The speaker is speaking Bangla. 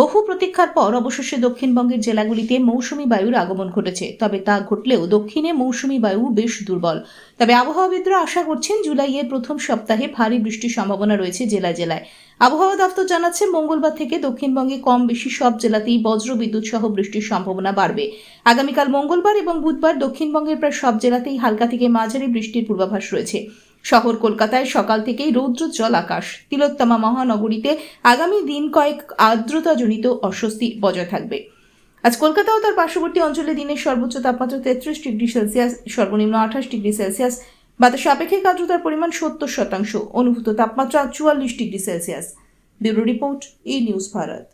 বহু প্রতীক্ষার পর অবশেষে দক্ষিণবঙ্গের জেলাগুলিতে মৌসুমি বায়ুর আগমন ঘটেছে, তবে তা ঘটলেও দক্ষিণে মৌসুমি বায়ু বেশ দুর্বল। তবে আবহাওয়াবিদরা আশা করছেন জুলাইয়ের প্রথম সপ্তাহে ভারী বৃষ্টির সম্ভাবনা রয়েছে জেলায় জেলায়। আবহাওয়া দপ্তর জানাচ্ছে, মঙ্গলবার থেকে দক্ষিণবঙ্গে কম বেশি সব জেলাতেই বজ্র বিদ্যুৎ সহ বৃষ্টির সম্ভাবনা বাড়বে। আগামীকাল মঙ্গলবার এবং বুধবার দক্ষিণবঙ্গের প্রায় সব জেলাতেই হালকা থেকে মাঝারি বৃষ্টির পূর্বাভাস রয়েছে। শহর কলকাতায় সকাল থেকেই রৌদ্রোজ্জ্বল আকাশ। তিলোত্তমা মহানগরীতে আগামী দিন কয়েক আর্দ্রতাজনিত অস্বস্তি বজায় থাকবে। আজ কলকাতা ও তার পার্শ্ববর্তী অঞ্চলে দিনের সর্বোচ্চ তাপমাত্রা তেত্রিশ ডিগ্রি সেলসিয়াস, সর্বনিম্ন আঠাশ ডিগ্রি সেলসিয়াস। বাতাসে আপেক্ষিক আর্দ্রতার পরিমাণ সত্তর শতাংশ। অনুভূত তাপমাত্রা চুয়াল্লিশ degree Celsius. Bureau report E news Bharat.